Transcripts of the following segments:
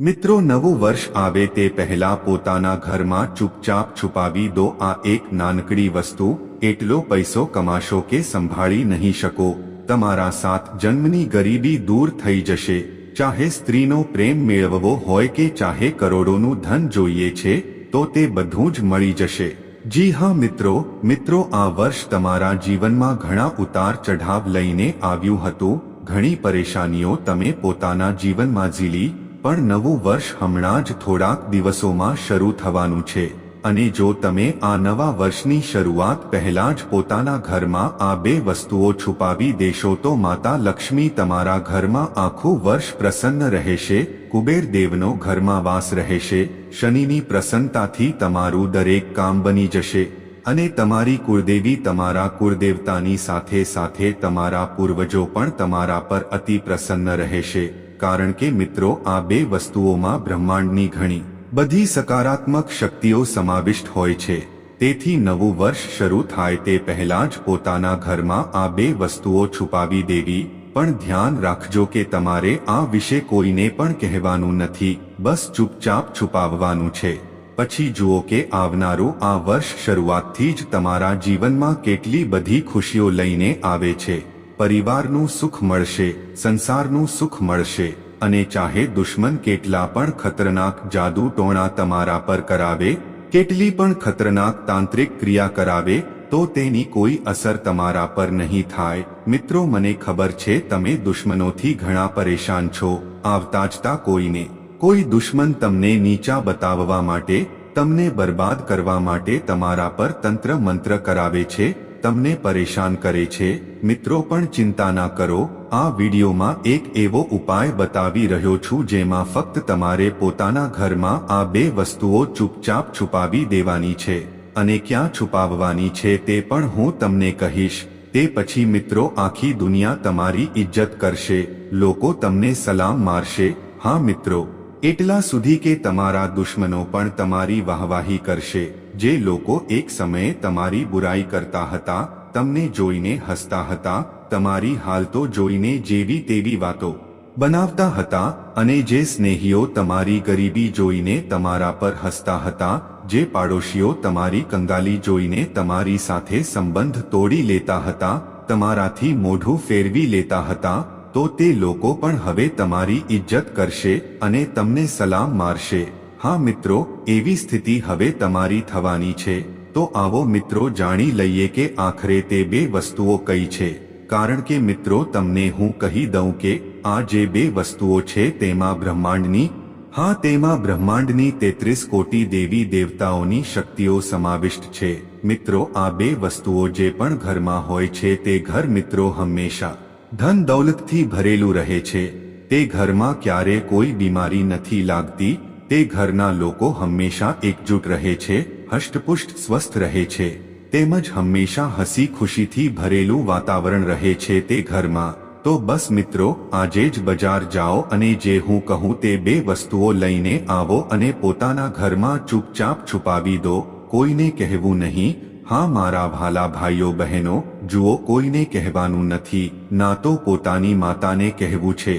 મિત્રો, નવું વર્ષ આવે તે પહેલા પોતાના ઘરમાં ચૂપચાપ છુપાવી દો. આ એક નાનકડી વસ્તુ. એટલો પૈસો કમાશો કે સંભાળી નહીં શકો. તમારા સાત જન્મની ગરીબી દૂર થઈ જશે. ચાહે સ્ત્રીનો પ્રેમ મેળવવો હોય કે ચાહે કરોડોનું ધન જોઈએ છે, તો તે બધું જ મળી જશે. જી હા, મિત્રો. મિત્રો, આ વર્ષ તમારા જીવનમાં ઘણા ઉતાર ચઢાવ લઈને આવ્યું હતું. ઘણી પરેશાનીઓ તમે પોતાના જીવનમાં ઝીલી પણ નવું વર્ષ હમણાં જ થોડાક દિવસોમાં શરૂ થવાનું છે. અને જો તમે આ નવા વર્ષની શરૂઆત પહેલા જ પોતાના ઘરમાં આ બે વસ્તુઓ છુપાવી દેશો તો માતા લક્ષ્મી તમારા ઘરમાં આખું વર્ષ પ્રસન્ન રહેશે, કુબેર દેવનો ઘરમાં વાસ રહેશે, શનિની પ્રસન્નતાથી તમારું દરેક કામ બની જશે. અને તમારી કુળદેવી તમારા કુળદેવતાની સાથે સાથે તમારા પૂર્વજો પણ તમારા પર અતિ પ્રસન્ન રહેશે. કારણ કે મિત્રો, આ બે વસ્તુઓમાં બ્રહ્માંડની ઘણી બધી સકારાત્મક શક્તિઓ સમાવિષ્ટ હોય છે. તેથી નવું વર્ષ શરૂ થાય તે પહેલા જ પોતાના ઘરમાં આ બે વસ્તુઓ છુપાવી દેવી. પણ ધ્યાન રાખજો કે તમારે આ વિશે કોઈને પણ કહેવાનું નથી. બસ ચૂપચાપ છુપાવવાનું છે. પછી જુઓ કે આવનારું આ વર્ષ શરૂઆતથી જ તમારા જીવનમાં કેટલી બધી ખુશીઓ લઈને આવે છે. પરિવારનું સુખ મળશે, સંસારનું સુખ મળશે, અને ચાહે દુશ્મન કેટલા પણ ખતરનાક જાદુ ટોણા તમારા પર કરાવે, કેટલી પણ ખતરનાક તાંત્રિક ક્રિયા કરાવે, તો તેની કોઈ અસર તમારા પર નહીં થાય. મિત્રો, મને ખબર છે તમે દુશ્મનોથી ઘણા પરેશાન છો. આવતા જતા કોઈને. કોઈ દુશ્મન તમને નીચા બતાવવા માટે, તમને બરબાદ કરવા માટે તમારા પર તંત્ર મંત્ર કરાવે છે તમને પરેશાન કરે છે? મિત્રો પણ ચિંતા ના કરો. આ વિડીયોમાં એક એવો ઉપાય બતાવી રહ્યો છું જેમાં ફક્ત તમારે પોતાના ઘરમાં આ બે વસ્તુઓ ચૂપચાપ છુપાવી દેવાની છે અને ક્યાં છુપાવવાની છે તે પણ હું તમને કહીશ. તે પછી મિત્રો આખી દુનિયા તમારી ઇજ્જત કરશે. લોકો તમને સલામ મારશે. હા મિત્રો. એટલા સુધી કે તમારા દુશ્મનો પણ તમારી વાહવાહી કરશે. જે લોકો એક સમયે તમારી બુરાઈ કરતા હતા, તમને જોઈને હસતા હતા, તમારી હાલતો જોઈને જેવી તેવી વાતો બનાવતા હતા અને જે સ્નેહીઓ તમારી ગરીબી જોઈને તમારા પર હસતા હતા, જે પાડોશીઓ તમારી કંગાલી જોઈને તમારી સાથે સંબંધ તોડી લેતા હતા, તમારાથી મોઢું ફેરવી લેતા હતા, તો તે લોકો પણ હવે તમારી ઇજ્જત કરશે અને તમને સલામ મારશે. હા મિત્રો, એવી સ્થિતિ હવે તમારી થવાની છે. તો આવો મિત્રો જાણી લઈએ કે આખરે તે બે વસ્તુઓ કઈ છે. કારણ કે મિત્રો, તમને હું કહી દઉં કે આ જે બે વસ્તુઓ છે તેમાં બ્રહ્માંડની, હા તેમાં બ્રહ્માંડની તેત્રીસ કોટી દેવી દેવતાઓની શક્તિઓ સમાવિષ્ટ છે. મિત્રો, આ બે વસ્તુઓ જે પણ ઘરમાં હોય છે તે ઘર મિત્રો હંમેશા ધન દૌલતથી ભરેલું રહે છે. તે ઘરમાં ક્યારે કોઈ બીમારી નથી લાગતી તે ઘરના લોકો હંમેશા એકજૂટ રહે છે, હષ્ટપુષ્ટ સ્વસ્થ રહે છે, તેમજ હંમેશા હસી ખુશીથી ભરેલું વાતાવરણ રહે છે તે ઘરમાં. તો બસ મિત્રો, આજે જ બજાર જાઓ અને જે હું કહું તે બે વસ્તુઓ લઈને આવો અને પોતાના ઘરમાં ચૂપચાપ છુપાવી દો, કોઈને કહેવું નહીં, હા મારા ભાલા ભાઈઓ બહેનો, જુઓ કોઈને કહેવાનું નથી, ના તો પોતાની માતાને કહેવું છે.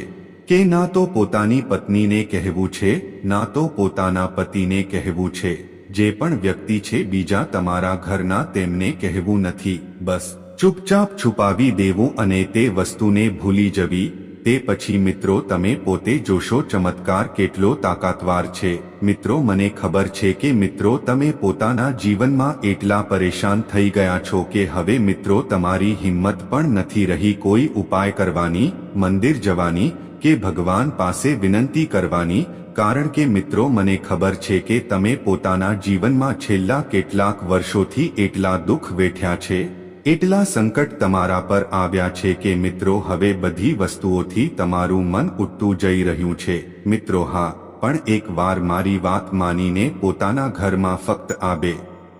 કે ના તો પોતાની પત્નીને કહેવું છે, ના તો પોતાના પતિને કહેવું છે, જે પણ વ્યક્તિ છે બીજા તમારા ઘરના તેમને કહેવું નથી, બસ, ચૂપચાપ છુપાવી દેવું અને તે વસ્તુને ભૂલી જવી, તે પછી મિત્રો તમે પોતે જોશો ચમત્કાર કેટલો તાકાતવાર છે, મિત્રો મને ખબર છે કે મિત્રો તમે પોતાના જીવનમાં એટલા પરેશાન થઈ ગયા છો કે હવે મિત્રો તમારી હિંમત પણ નથી રહી કોઈ ઉપાય કરવાની, મંદિર જવાની કે ભગવાન પાસે વિનંતી કરવાની, કારણ કે મિત્રો મને ખબર છે કે તમે પોતાના જીવનમાં છેલ્લા કેટલાક વર્ષોથી એટલા દુઃખ વેઠ્યા છે, એટલા સંકટ તમારા પર આવ્યા છે કે મિત્રો હવે બધી વસ્તુઓથી તમારું મન ઉઠતું જઈ રહ્યું છે. મિત્રો હા, પણ એક વાર મારી વાત માનીને પોતાના ઘરમાં ફક્ત આ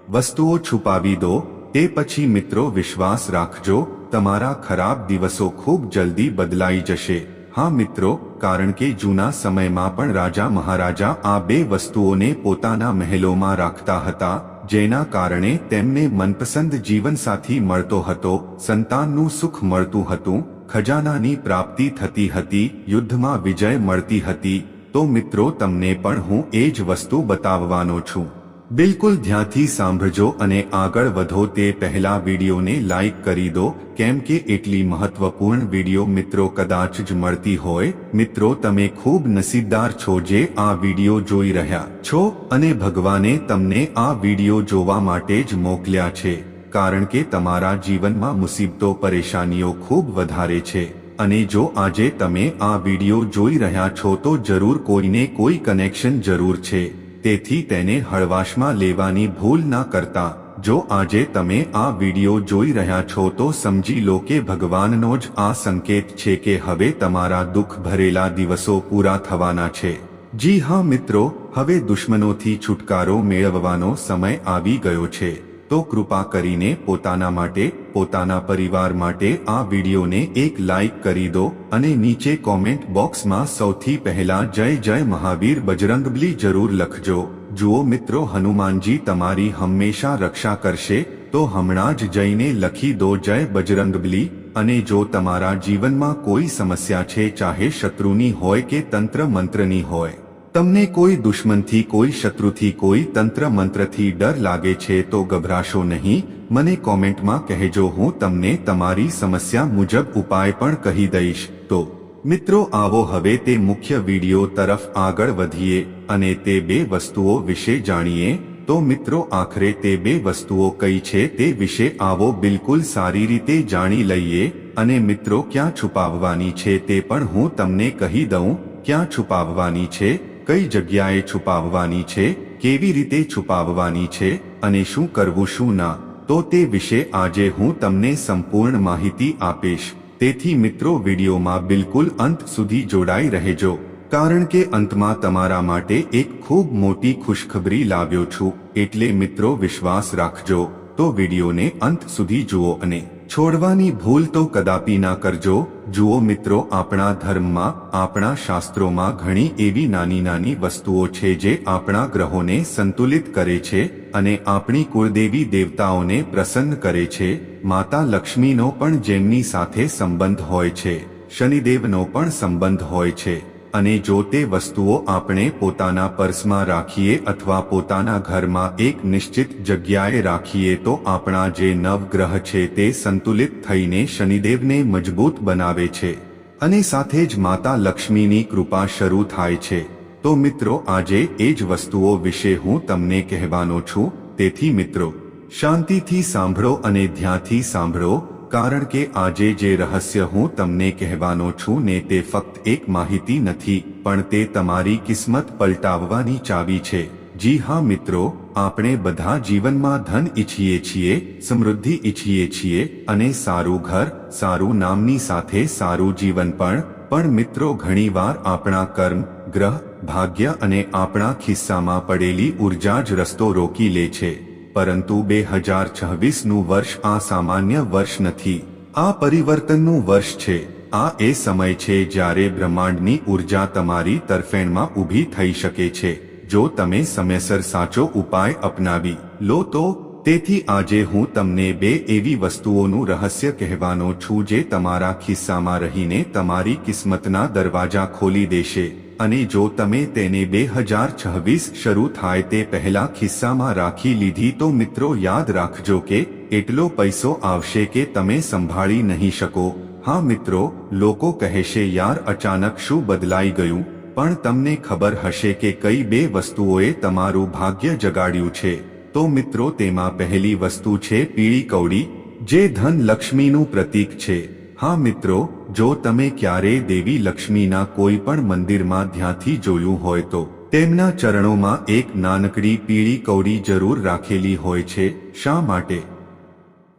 વસ્તુઓ છુપાવી દો, તે પછી મિત્રો વિશ્વાસ રાખજો, તમારા ખરાબ દિવસો ખૂબ જલ્દી બદલાઈ જશે. હા મિત્રો, કારણ કે જૂના સમયમાં પણ રાજા મહારાજા આ બે વસ્તુઓને પોતાના મહેલોમાં રાખતા હતા, જેના કારણે તેમને મનપસંદ જીવનસાથી મળતો હતો, સંતાનનું સુખ મળતું હતું, ખજાનાની પ્રાપ્તિ થતી હતી, યુદ્ધમાં વિજય મળતી હતી. તો મિત્રો, તમને પણ હું એ જ વસ્તુ બતાવવાનો છું. બિલકુલ ધ્યાનથી સાંભળજો અને આગળ વધો તે પહેલા વિડીયોને લાઈક કરી દો. કેમ કે એટલી મહત્વપૂર્ણ વીડિયો મિત્રો કદાચ જ મળતી હોય. મિત્રો, તમે ખૂબ નસીબદાર છો જે આ વીડિયો જોઈ રહ્યા છો અને ભગવાને તમને આ વીડિયો જોવા માટે જ મોકલ્યા છે. કારણ કે તમારા જીવનમાં મુસીબતો, પરેશાનીઓ ખૂબ વધારે છે. અને જો આજે તમે આ વીડિયો જોઈ રહ્યા છો તો જરૂર કોઈને કોઈ કનેક્શન જરૂર છે. તેથી તેને હળવાશમાં લેવાની ભૂલ ના કરતા, જો આજે તમે આ વીડિયો જોઈ રહ્યા છો તો સમજી લો કે ભગવાનનો જ આ સંકેત છે કે હવે તમારા દુઃખ ભરેલા દિવસો પૂરા થવાના છે. જી હા મિત્રો, હવે દુશ્મનોથી છુટકારો મેળવવાનો સમય આવી ગયો છે. તો કૃપા કરીને પોતાના માટે પોતાના પરિવાર માટે આ વિડીયોને એક લાઈક કરી દો અને નીચે કોમેન્ટ બોક્સમાં સૌથી પહેલા જય જય મહાવીર બજરંગબલી જરૂર લખજો. જુઓ મિત્રો હનુમાનજી તમારી હંમેશા રક્ષા કરશે, તો હમણાં જ જઈને લખી દો જય બજરંગબલી, અને જો તમારા જીવનમાં કોઈ સમસ્યા છે ચાહે શત્રુની હોય કે તંત્ર મંત્રની હોય. તમને કોઈ દુશ્મનથી કોઈ શત્રુથી કોઈ તંત્ર મંત્રથી ડર લાગે છે તો ગભરાશો નહીં મને કોમેન્ટમાં કહેજો, હું તમને તમારી સમસ્યા મુજબ ઉપાય પણ કહી દઈશ. તો, મિત્રો, આવો હવે તે મુખ્ય વીડિયો તરફ આગળ વધીએ અને તે બે વસ્તુઓ વિશે જાણીએ. તો, મિત્રો, આખરે તે બે વસ્તુઓ કઈ છે તે વિશે આવો બિલકુલ સારી રીતે જાણી લઈએ અને મિત્રો, ક્યાં છુપાવવાની છે તે પણ હું તમને કહી દઉં. ક્યાં છુપાવવાની છે, કઈ જગ્યાએ છુપાવવાની છે, કેવી રીતે છુપાવવાની છે અને શું કરવું, શું ના. તો તે વિશે આજે હું તમને સંપૂર્ણ માહિતી આપીશ. તેથી મિત્રો, વિડીયોમાં બિલકુલ અંત સુધી જોડાઈ રહેજો. કારણ કે અંતમાં તમારા માટે એક ખૂબ મોટી ખુશખબરી લાવ્યો છું. એટલે મિત્રો, વિશ્વાસ રાખજો. તો વિડીયોને અંત સુધી જુઓ અને છોડવાની ભૂલ તો કદાપી ના કરજો. જુઓ મિત્રો, આપણા ધર્મમાં, આપણા શાસ્ત્રોમાં ઘણી એવી નાની નાની વસ્તુઓ છે જે આપણા ગ્રહોને સંતુલિત કરે છે અને આપણી કુળદેવી દેવતાઓને પ્રસન્ન કરે છે. માતા લક્ષ્મીનો પણ જેમની સાથે સંબંધ હોય છે. શનિદેવનો પણ સંબંધ હોય છે. અને જો તે વસ્તુઓ આપણે પોતાના પર્સમાં રાખીએ અથવા પોતાના ઘરમાં એક નિશ્ચિત જગ્યાએ રાખીએ તો આપણા જે નવગ્રહ છે તે સંતુલિત થઈને શનિદેવને મજબૂત બનાવે છે. અને સાથે જ માતા લક્ષ્મીની કૃપા શરૂ થાય છે. તો મિત્રો, આજે એ જ વસ્તુઓ વિશે હું તમને કહેવાનો છું. તેથી મિત્રો, શાંતિથી સાંભળો અને ધ્યાનથી સાંભળો. કારણ કે આજે જે રહસ્ય હું તમને કહેવાનો છું ને તે ફક્ત એક માહિતી નથી, પણ તે તમારી કિસ્મત પલટાવવાની ચાવી છે. જી હા મિત્રો, આપણે બધા જીવનમાં ધન ઈચ્છીએ છીએ, સમૃદ્ધિ ઈચ્છીએ છીએ, અને સારું ઘર, સારું નામની સાથે સારું જીવન પણ પણ મિત્રો ઘણીવાર આપણા કર્મ, ગ્રહ, ભાગ્ય અને આપણા ખિસ્સામાં પડેલી ઊર્જા જ રસ્તો રોકી લે છે. પરંતુ બે હજાર છવ્વીસનું વર્ષ આ સામાન્ય વર્ષ નથી. આ પરિવર્તનનું વર્ષ છે. આ એ સમય છે જ્યારે બ્રહ્માંડની ઊર્જા તમારી તરફેણમાં ઊભી થઈ શકે છે. જો તમે સમયસર સાચો ઉપાય અપનાવી લો તો, તેથી આજે હું તમને બે એવી વસ્તુઓનું રહસ્ય કહેવાનો છું જે તમારા ખિસ્સામાં રહીને તમારી કિસ્મતના દરવાજા ખોલી દેશે. અને જો તમે તેને બે હજાર છવ્વીસ શરૂ થાય તે પહેલા ખિસ્સામાં રાખી લીધી તો મિત્રો યાદ રાખજો કે એટલો પૈસો આવશે કે તમે સંભાળી નહીં શકો. હા મિત્રો, લોકો કહેશે, યાર, અચાનક શું બદલાઈ ગયું? પણ તમને ખબર હશે કે કઈ બે વસ્તુઓએ તમારું ભાગ્ય જગાડ્યું છે. તો મિત્રો, તેમાં પહેલી વસ્તુ છે પીળી કૌડી જે ધન લક્ષ્મીનું પ્રતીક છે. હા મિત્રો જો તમે ક્યારેય દેવી લક્ષ્મીના કોઈ પણ મંદિરમાં ધ્યાંથી જોયું હોય તો, તેમના ચરણોમાં એક નાનકડી પીળી કૌડી જરૂર રાખેલી હોય છે. શા માટે?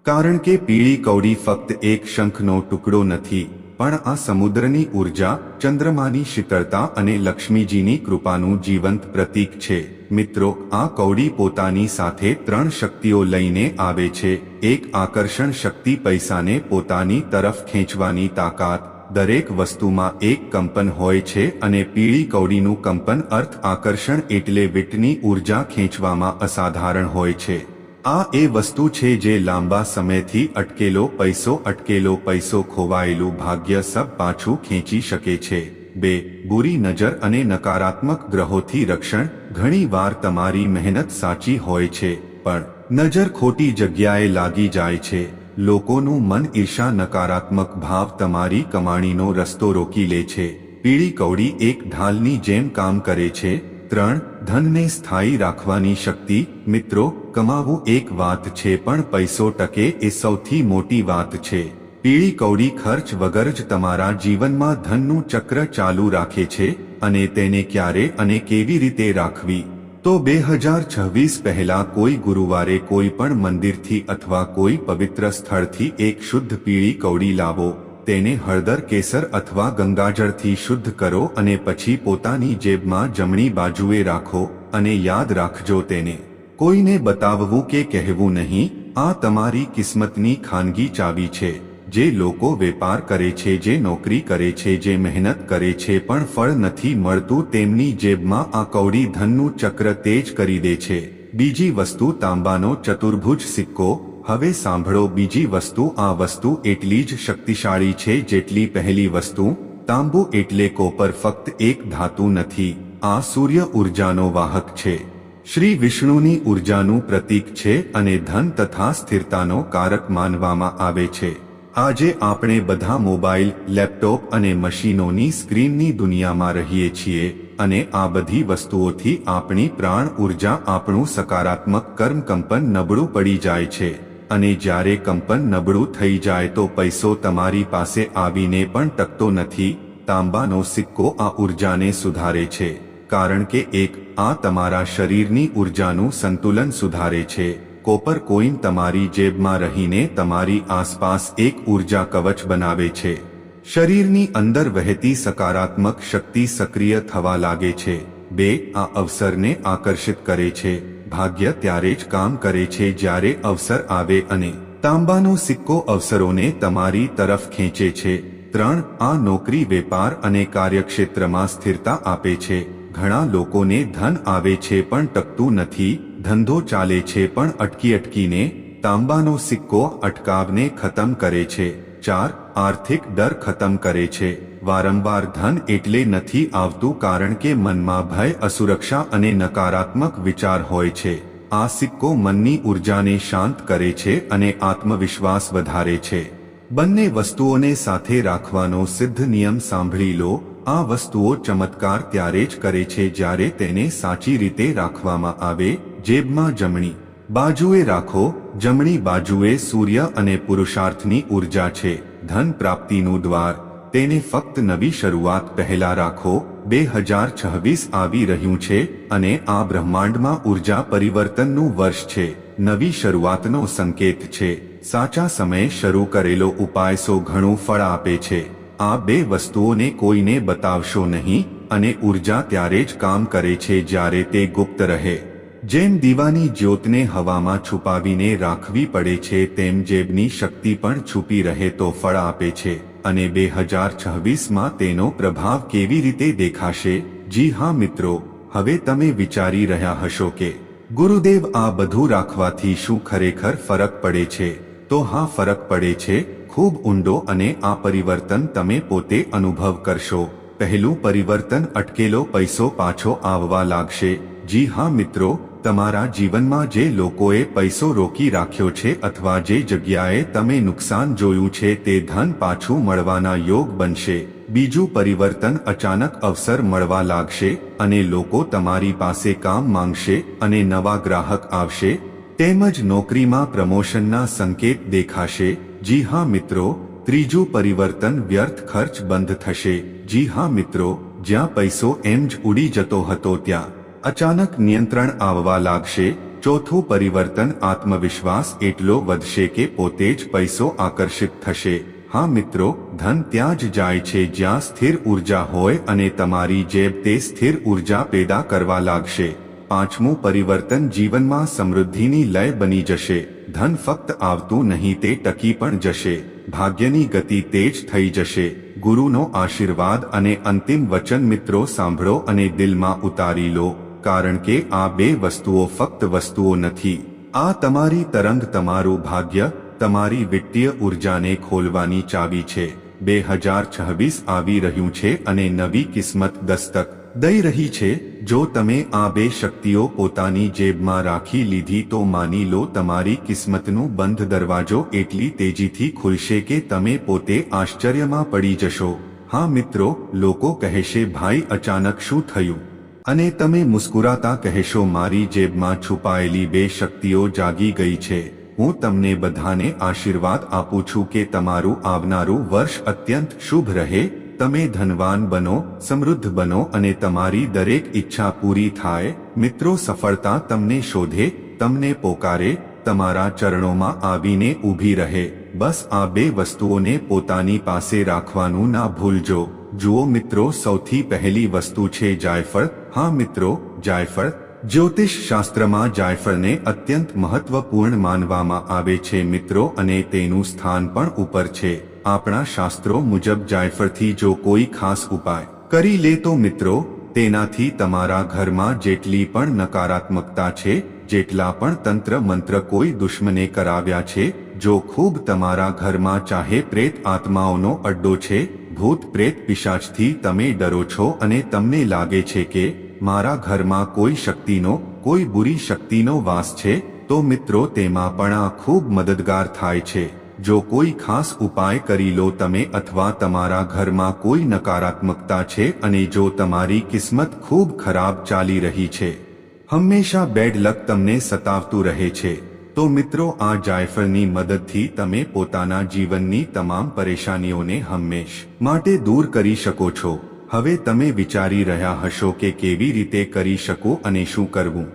કારણ કે પીળી કૌડી ફક્ત એક શંખનો ટુકડો નથી પણ આ સમુદ્રની ઊર્જા ચંદ્રમાની શીતળતા અને લક્ષ્મીજીની કૃપાનું જીવંત પ્રતીક છે. મિત્રો, આ કૌડી પોતાની સાથે ત્રણ શક્તિઓ લઈને આવે છે. એક આકર્ષણ શક્તિ પૈસાને પોતાની તરફ ખેંચવાની તાકાત, દરેક વસ્તુમાં એક કંપન હોય છે અને પીળી કૌડીનું કંપન અર્થ આકર્ષણ એટલે વિટની ઊર્જા ખેંચવામાં અસાધારણ હોય છે. આ એ વસ્તુ છે જે લાંબા સમયથી અટકેલો પૈસો અટકેલો પૈસો ખોવાયેલું ભાગ્ય સબ પાછું ખેંચી શકે છે. બે, બુરી નજર અને નકારાત્મક ગ્રહોથી રક્ષણ ઘણીવાર તમારી મહેનત સાચી હોય છે, પણ નજર ખોટી જગ્યાએ લાગી જાય છે. લોકોનું મન ઈર્ષા નકારાત્મક ભાવ તમારી કમાણીનો રસ્તો રોકી લે છે. પીળી કવડી એક ઢાલની જેમ કામ કરે છે ત્રણ, ધનને સ્થાયી રાખવાની શક્તિ. મિત્રો, કમાવું એક વાત છે પણ પૈસો ટકે એ સૌથી મોટી વાત છે. પીળી કવડી ખર્ચ વગર જ તમારા જીવનમાં ધનનું ચક્ર ચાલુ રાખે છે અને તેને ક્યારે અને કેવી રીતે રાખવી? તો બે હજાર છવ્વીસ પહેલા કોઈ ગુરુવારે કોઈ પણ મંદિરથી અથવા કોઈ પવિત્ર સ્થળથી એક શુદ્ધ પીળી કવડી લાવો. તેને હળદર કેસર અથવા ગંગાજળથી શુદ્ધ કરો અને પછી પોતાની જેબમાં જમણી બાજુએ રાખો અને યાદ રાખજો તેને. કોઈને બતાવવું કે કહેવું નહીં, આ તમારી કિસ્મતની ખાનગી ચાવી છે, જે લોકો વેપાર કરે છે, જે નોકરી કરે છે, જે મહેનત કરે છે, પણ ફળ નથી મળતું તેમની જેબમાં આ કૌડી ધનનું ચક્ર તેજ કરી દે છે. બીજી વસ્તુ તાંબાનો ચતુર્ભુજ સિક્કો હવે સાંભળો બીજી વસ્તુ, આ વસ્તુ એટલી જ શક્તિશાળી છે જેટલી પહેલી વસ્તુ, તાંબુ એટલે કોપર ફક્ત એક ધાતુ નથી, આ સૂર્ય ઉર્જાનો વાહક છે. શ્રી વિષ્ણુની ઉર્જાનું પ્રતીક છે અને ધન તથા સ્થિરતાનો કારક માનવામાં આવે છે. આજે આપણે બધા મોબાઈલ, લેપટોપ અને મશીનોની સ્ક્રીનની દુનિયામાં રહીએ છીએ અને આ બધી વસ્તુઓથી આપણી પ્રાણ ઊર્જા આપણું સકારાત્મક કર્મ કંપન નબળું પડી જાય છે. અને જ્યારે કંપન નબળું થઈ જાય તો પૈસો તમારી પાસે આવીને પણ ટકતો નથી, તાંબાનો સિક્કો આ ઉર્જાને સુધારે છે, કારણ કે એક, આ તમારા શરીરની ઉર્જાનું સંતુલન સુધારે છે, કોપર કોઈન તમારી જેબમાં રહીને તમારી આસપાસ એક ઊર્જા કવચ બનાવે છે. શરીરની અંદર વહેતી સકારાત્મક શક્તિ સક્રિય થવા લાગે છે. બે, આ અવસરને આકર્ષિત કરે છે. ભાગ્ય ત્યારે જ કામ કરે છે જ્યારે અવસર આવે અને તાંબાનો સિક્કો અવસરોને તમારી તરફ ખેંચે છે. ત્રણ, આ નોકરી, વેપાર અને કાર્યક્ષેત્રમાં સ્થિરતા આપે છે. ઘણા લોકોને ધન આવે છે પણ ટકતું નથી. ધંધો ચાલે છે પણ અટકી અટકીને તાંબાનો સિક્કો અટકાવને ખતમ કરે છે. ચાર, આર્થિક ડર ખતમ કરે છે. વારંવાર ધન એટલે નથી આવતું કારણ કે મનમાં ભય, અસુરક્ષા અને નકારાત્મક વિચાર હોય છે. આ સિક્કો મનની ઉર્જાને શાંત કરે છે અને આત્મવિશ્વાસ વધારે છે. બંને વસ્તુઓને સાથે રાખવાનો સિદ્ધ નિયમ સાંભળી લો. આ વસ્તુઓ ચમત્કાર ત્યારે જ કરે છે જ્યારે તેને સાચી રીતે રાખવામાં આવે. જેબમાં જમણી બાજુએ રાખો. જમણી બાજુએ સૂર્ય અને પુરુષાર્થની ઊર્જા છે. ધન પ્રાપ્તિનું દ્વાર તેને ફક્ત નવી શરૂઆત પહેલા રાખો. બે હજાર છવ્વીસ આવી રહ્યું છે અને આ બ્રહ્માંડમાં ઊર્જા પરિવર્તનનું વર્ષ છે. નવી શરૂઆતનો સંકેત છે. સાચા સમયે શરૂ કરેલો ઉપાય સો ઘણું ફળ આપે છે. આ બે વસ્તુઓને કોઈને બતાવશો નહીં અને ઊર્જા ત્યારે જ કામ કરે છે જ્યારે તે ગુપ્ત રહે. જેમ દીવાની જ્યોતને હવામાં છુપાવીને રાખવી પડે છે તેમ જેબની શક્તિ પણ છુપી રહે તો ફળ આપે છે. અને બે હજાર છવ્વીસમાં તેનો પ્રભાવ કેવી રીતે દેખાશે? જી હા મિત્રો, હવે તમે વિચારી રહ્યા હશો કે ગુરુદેવ આ બધું રાખવાથી શું ખરેખર ફરક પડે છે? તો હા, ફરક પડે છે, ખૂબ ઊંડો અને આ પરિવર્તન તમે પોતે અનુભવ કરશો. પહેલું પરિવર્તન અટકેલો, પૈસો પાછો આવવા લાગશે. જી હા મિત્રો તમારા જીવનમાં જે લોકોએ પૈસો રોકી રાખ્યો છે અથવા જે જગ્યાએ તમે નુકસાન જોયું છે તે ધન પાછું મળવાના યોગ બનશે. બીજું પરિવર્તન અચાનક અવસર મળવા લાગશે અને લોકો તમારી પાસે કામ માંગશે અને નવા ગ્રાહક આવશે. તેમજ નોકરીમાં પ્રમોશનના સંકેત દેખાશે. જી હા મિત્રો, ત્રીજું પરિવર્તન વ્યર્થ ખર્ચ બંધ થશે. જી હા મિત્રો, જ્યાં પૈસો એમ જ ઉડી જતો હતો ત્યાં. અચાનક નિયંત્રણ આવવા લાગશે, ચોથું પરિવર્તન આત્મવિશ્વાસ એટલો વધશે કે પોતે જ પૈસો આકર્ષિત થશે. હા મિત્રો, ધન ત્યાં જ જાય છે જ્યાં સ્થિર ઊર્જા હોય અને તમારી જેબ તે સ્થિર ઊર્જા પેદા કરવા લાગશે. પાંચમું પરિવર્તન જીવનમાં સમૃદ્ધિની લય બની જશે. ધન ફક્ત આવતું નહીં તે ટકી પણ જશે. ભાગ્યની ગતિ તેજ થઈ જશે. ગુરુનો આશીર્વાદ અને અંતિમ વચન મિત્રો સાંભળો અને દિલમાં ઉતારી લો. કારણ કે આ બે વસ્તુઓ ફક્ત વસ્તુઓ નથી. આ તમારી તરંગ તમારું ભાગ્ય, તમારી વિત્તીય ઉર્જાને ખોલવાની ચાવી છે. બે હજાર છવ્વીસ આવી રહ્યું છે અને નવી કિસ્મત દસ્તક દઈ રહી છે. જો તમે આ બે શક્તિઓ પોતાની જેબમાં રાખી લીધી તો માની લો તમારી કિસ્મતનું બંધ દરવાજો એટલી તેજીથી ખુલશે કે તમે પોતે આશ્ચર્યમાં પડી જશો. હા મિત્રો, લોકો કહેશે, ભાઈ, અચાનક શું થયું? અને તમે મુસ્કુરાતા કહેશો, મારી જેબમાં છુપાયેલી બે શક્તિઓ જાગી ગઈ છે. હું તમને બધાને આશીર્વાદ આપું છું કે તમારું આવનારું વર્ષ અત્યંત શુભ રહે. તમે ધનવાન બનો, સમૃદ્ધ બનો અને તમારી દરેક ઈચ્છા પૂરી થાય. મિત્રો, સફળતા તમને શોધે, તમને પોકારે, તમારા ચરણોમાં આવીને ઊભી રહે. બસ આ બે વસ્તુઓને પોતાની પાસે રાખવાનું ના ભૂલજો. જુઓ મિત્રો, સૌથી પહેલી વસ્તુ છે જાયફળ. હા મિત્રો, જાયફળ જ્યોતિષ શાસ્ત્રમાં જાયફળને અત્યંત મહત્વપૂર્ણ માનવામાં આવે છે મિત્રો અને તેનું સ્થાન પણ ઉપર છે. આપણા શાસ્ત્રો મુજબ જાયફળથી જો કોઈ ખાસ ઉપાય કરી લે તો મિત્રો, તેનાથી તમારા ઘરમાં જેટલી પણ નકારાત્મકતા છે, જેટલા પણ તંત્ર મંત્ર કોઈ દુશ્મને કરાવ્યા છે, જો ખૂબ તમારા ઘરમાં ચાહે પ્રેત આત્માઓનો અડ્ડો છે, ભૂત પ્રેત પિશાચથી તમે ડરો છો અને તમને લાગે છે કે મારા ઘરમાં કોઈ શક્તિનો, કોઈ બુરી શક્તિનો વાસ છે, તો મિત્રો તેમાં પણ આ ખૂબ મદદગાર થાય છે. જો કોઈ ખાસ ઉપાય કરી લો તમે અથવા તમારા ઘરમાં કોઈ નકારાત્મકતા છે અને જો તમારી કિસ્મત ખૂબ ખરાબ ચાલી રહી છે. હંમેશા બેડ લક તમને સતાવતું રહે છે. તો મિત્રો આ જાયફળની મદદથી તમે પોતાના જીવનની તમામ પરેશાનીઓને હંમેશ માટે દૂર કરી શકો છો. હવે તમે વિચારી રહ્યા હશો કે કેવી રીતે કરી શકો અને શું કરવું.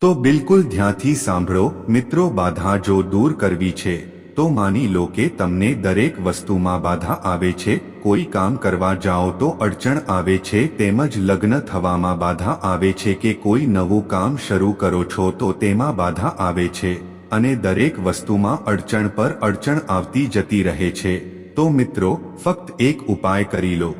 તો બિલકુલ ધ્યાનથી સાંભળો, મિત્રો, બાધા જો દૂર કરવી છે, તો માની લો કે તમને દરેક વસ્તુમાં બાધા આવે છે, કોઈ કામ કરવા જાઓ તો અડચણ આવે છે, તેમજ લગ્ન થવામાં બાધા આવે છે કે કોઈ નવું કામ શરૂ કરો છો તો તેમાં બાધા આવે છે, અને દરેક વસ્તુમાં અડચણ પર અડચણ આવતી જતી રહે છે. તો મિત્રો, ફક્ત એક ઉપાય કરી લો.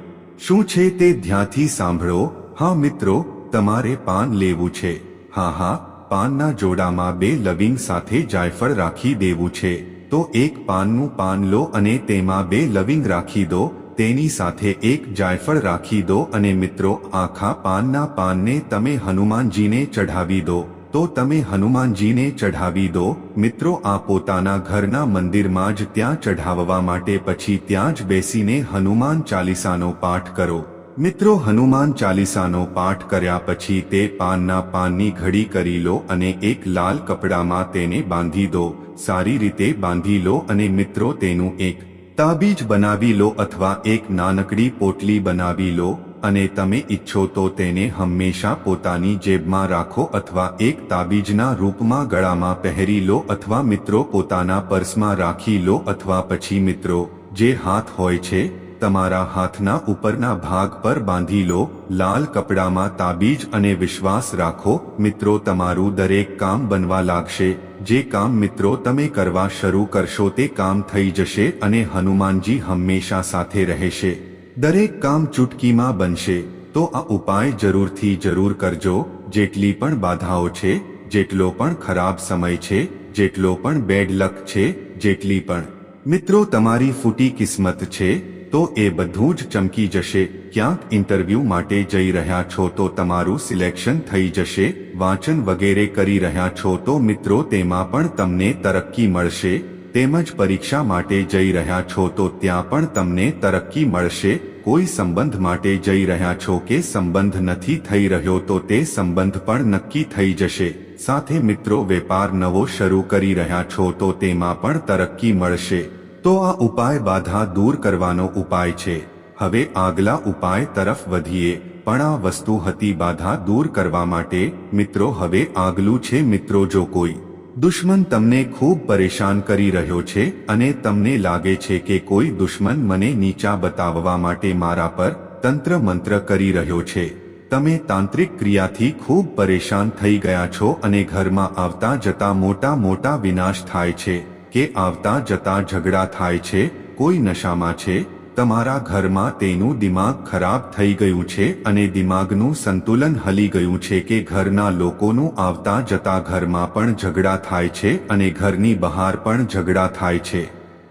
શું છે તે ધ્યાનથી સાંભળો? હા મિત્રો, તમારે પાન લેવું છે. હા હા, પાનના જોડામાં બે લવિંગ સાથે જાયફળ રાખી દેવું છે. તો એક પાનનું પાન લો અને તેમાં બે લવિંગ રાખી દો. તેની સાથે એક જાયફળ રાખી દો અને મિત્રો, આખા પાનના પાનને તમે હનુમાનજીને ચઢાવી દો. તો તમે હનુમાનજીને ચઢાવી દો. મિત્રો, આ પોતાના ઘરના મંદિરમાં જ ત્યાં ચઢાવવા માટે પછી ત્યાં જ બેસીને હનુમાન ચાલીસાનો પાઠ કરો. મિત્રો, હનુમાન ચાલીસાનો પાઠ કર્યા પછી તે પાનના પાનની ઘડી કરી લો અને એક લાલ કપડામાં તેને બાંધી દો. સારી રીતે બાંધી લો અને મિત્રો, તેનું એક તાબીજ બનાવી લો અથવા એક નાનકડી પોટલી બનાવી લો. અને તમે ઈચ્છો તો તેને હંમેશા પોતાની જેબમાં રાખો અથવા એક તાબીજના રૂપમાં ગળામાં પહેરી લો અથવા મિત્રો પોતાના પર્સમાં રાખી લો અથવા પછી મિત્રો, જે હાથ હોય છે, તમારા હાથના ઉપરના ભાગ પર બાંધી લો, લાલ કપડામાં તાબીજ અને વિશ્વાસ રાખો, મિત્રો તમારું દરેક કામ બનવા લાગશે, જે કામ મિત્રો તમે કરવા શરૂ કરશો તે કામ થઈ જશે અને હનુમાનજી હંમેશા સાથે રહેશે. દરેક કામ ચૂટકીમાં બનશે, તો આ ઉપાય જરૂરથી જરૂર કરજો. જેટલી પણ બાધાઓ છે, જેટલો પણ ખરાબ સમય છે, જેટલો પણ બેડ લક છે, જેટલી પણ. મિત્રો, તમારી ફૂટી કિસ્મત છે, તો એ બધું જ ચમકી જશે. ક્યાંક ઇન્ટરવ્યૂ માટે જઈ રહ્યા છો તો તમારું સિલેક્શન થઈ જશે. વાંચન વગેરે કરી રહ્યા છો તો મિત્રો, તેમાં પણ તમને તરક્કી મળશે. તેમજ પરીક્ષા માટે જઈ રહ્યા છો તો ત્યાં પણ તમને તરક્કી મળશે. કોઈ સંબંધ માટે જઈ રહ્યા છો કે સંબંધ નથી થઈ રહ્યો તો તે સંબંધ પણ નક્કી થઈ જશે. સાથે મિત્રો, વેપાર નવો શરૂ કરી રહ્યા છો તો તેમાં પણ તરક્કી મળશે. તો આ ઉપાય બાધા દૂર કરવાનો ઉપાય છે. હવે આગલા ઉપાય તરફ વધીએ. પણ આ વસ્તુ હતી બાધા દૂર કરવા માટે. મિત્રો, હવે આગલું છે મિત્રો જો કોઈ દુશ્મન તમને ખૂબ પરેશાન કરી રહ્યો છે અને તમને લાગે છે કે કોઈ દુશ્મન મને નીચા બતાવવા માટે મારા પર તંત્ર મંત્ર કરી રહ્યો છે. તમે તાંત્રિક ક્રિયાથી ખૂબ પરેશાન થઈ ગયા છો અને ઘરમાં આવતા જતા મોટા મોટા વિનાશ થાય છે. કે આવતા જતા ઝઘડા થાય છે, કોઈ નશામાં છે તમારા ઘરમાં તેનું દિમાગ ખરાબ થઈ ગયું છે અને દિમાગનું સંતુલન હલી ગયું છે કે ઘરના લોકોનું આવતા જતા ઘરમાં પણ ઝઘડા થાય છે અને ઘરની બહાર પણ ઝઘડા થાય છે.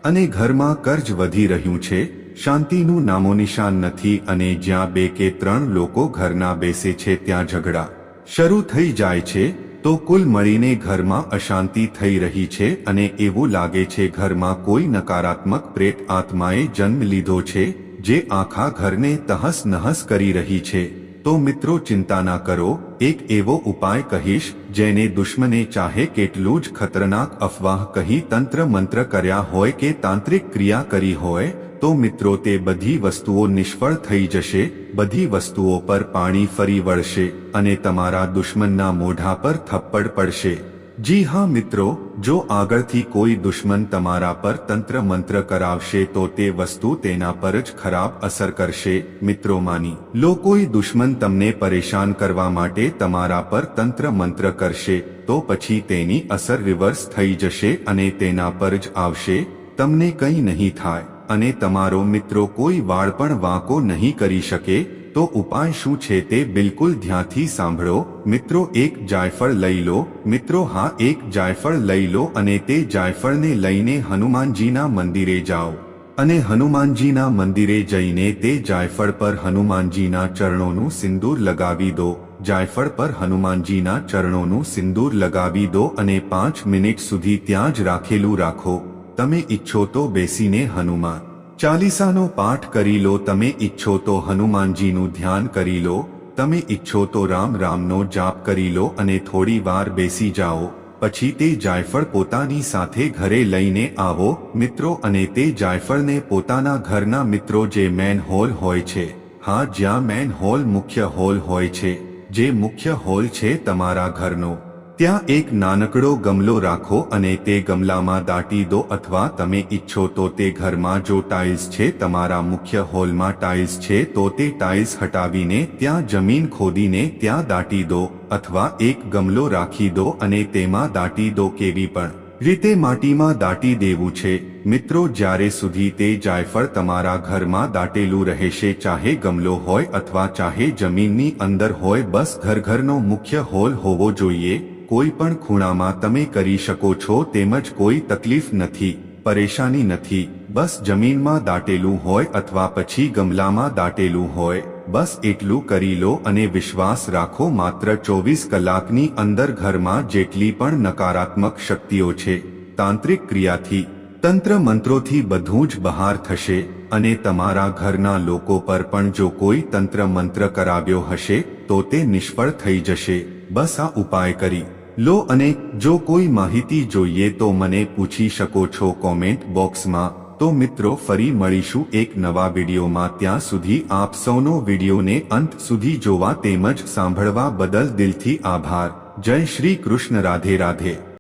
અને ઘરમાં કર્જ વધી રહ્યું છે, શાંતિનું નામોનિશાન નથી અને જ્યાં બે કે ત્રણ લોકો ઘરના બેસે છે ત્યાં ઝઘડા શરૂ થઈ જાય છે તો કુલ મળીને ઘરમાં અશાંતિ થઈ રહી છે અને એવું લાગે છે ઘરમાં કોઈ નકારાત્મક પ્રેત આત્માએ જન્મ લીધો છે, જે આખા ઘરને તહસ નહસ કરી રહી છે. તો મિત્રો ચિંતા ના કરો, એક એવો ઉપાય કહીશ, જેને દુશ્મને ચાહે કેટલું જ ખતરનાક અફવાહ કહી તંત્ર મંત્ર કર્યા હોય કે તાંત્રિક ક્રિયા કરી હોય તો મિત્રો તે બધી વસ્તુઓ નિષ્ફળ થઈ જશે, બધી વસ્તુઓ પર પાણી ફરી વળશે અને તમારા દુશ્મનના મોઢા પર થપ્પડ પડશે. જી હા મિત્રો, જો આગળથી કોઈ દુશ્મન તમારા પર તંત્ર મંત્ર કરાવશે તો તે વસ્તુ તેના પર જ ખરાબ અસર કરશે, મિત્રો માની લો કોઈ દુશ્મન તમને પરેશાન કરવા માટે તમારા પર તંત્ર મંત્ર કરશે, તો પછી તેની અસર રિવર્સ થઈ જશે અને તેના પર જ આવશે, તમને કંઈ નહીં થાય. અને તમારો મિત્રો કોઈ વાળ પણ વાંકો નહીં કરી શકે, તો ઉપાય શું છે તે બિલકુલ ધ્યાનથી સાંભળો. મિત્રો, એક જાયફળ લઈ લો. મિત્રો, હા, એક જાયફળ લઈ લો અને તે જાયફળને લઈને હનુમાનજીના મંદિરે જાઓ. અને હનુમાનજીના મંદિરે જઈને તે જાયફળ પર હનુમાનજીના ચરણોનું સિંદૂર લગાવી દો. જાયફળ પર હનુમાનજીના ચરણોનું સિંદૂર લગાવી દો અને પાંચ મિનિટ સુધી ત્યાં જ રાખેલું રાખો. તમે ઈચ્છો તો બેસીને હનુમાન ચાલીસાનો પાઠ કરી લો, તમે ઈચ્છો તો હનુમાનજીનું ધ્યાન કરી લો, તમે ઈચ્છો તો રામ રામનો જાપ કરી લો અને થોડી વાર બેસી જાઓ, પછી તે જાયફળ પોતાની સાથે ઘરે લઈને આવો, મિત્રો, અને તે જાયફળને પોતાના ઘરના મિત્રો જે મેન હોલ હોય છે, હા, જ્યાં મેન હોલ મુખ્ય હોલ હોય છે, જે મુખ્ય હોલ છે તમારા ઘરનો. ત્યાં એક નાનકડો ગમલો રાખો અને તે ગમલામાં દાટી દો અથવા તમે ઈચ્છો તો તે ઘરમાં જો ટાઇલ્સ છે, તમારા મુખ્ય હોલમાં ટાઇલ્સ છે, તો તે ટાઇલ્સ હટાવીને ત્યાં જમીન ખોદીને ત્યાં દાટી દો અથવા એક ગમલો રાખી દો અને તેમાં દાટી દો કેવી પણ રીતે માટીમાં દાટી દેવું છે. મિત્રો, જ્યારે સુધી તે જાયફળ તમારા ઘરમાં દાટેલું રહેશે, ચાહે ગમલો હોય અથવા ચાહે જમીનની અંદર હોય, બસ ઘર ઘરનો મુખ્ય હોલ હોવો જોઈએ. કોઈ પણ ખૂણામાં તમે કરી શકો છો તેમજ કોઈ તકલીફ નથી, પરેશાની નથી, બસ જમીનમાં દાટેલું હોય અથવા પછી ગમલામાં દાટેલું હોય, બસ એટલું કરી લો અને વિશ્વાસ રાખો માત્ર ચોવીસ કલાકની અંદર ઘરમાં જેટલી પણ નકારાત્મક શક્તિઓ છે, તાંત્રિક ક્રિયાથી, તંત્ર મંત્રોથી બધું જ બહાર થશે, અને તમારા ઘરના લોકો પર પણ જો કોઈ તંત્ર મંત્ર કરાવ્યો હશે, તો તે નિષ્ફળ થઈ જશે, બસ આ ઉપાય કરી. લો અને જો કોઈ માહિતી જોઈએ તો મને પૂછી શકો છો કોમેન્ટ બોક્સમાં. તો મિત્રો ફરી મળીશું એક નવા વિડીયોમાં. ત્યાં સુધી આપ સૌનો વિડીયોને અંત સુધી જોવા તેમજ સાંભળવા બદલ દિલથી આભાર. જય શ્રી કૃષ્ણ, રાધે રાધે.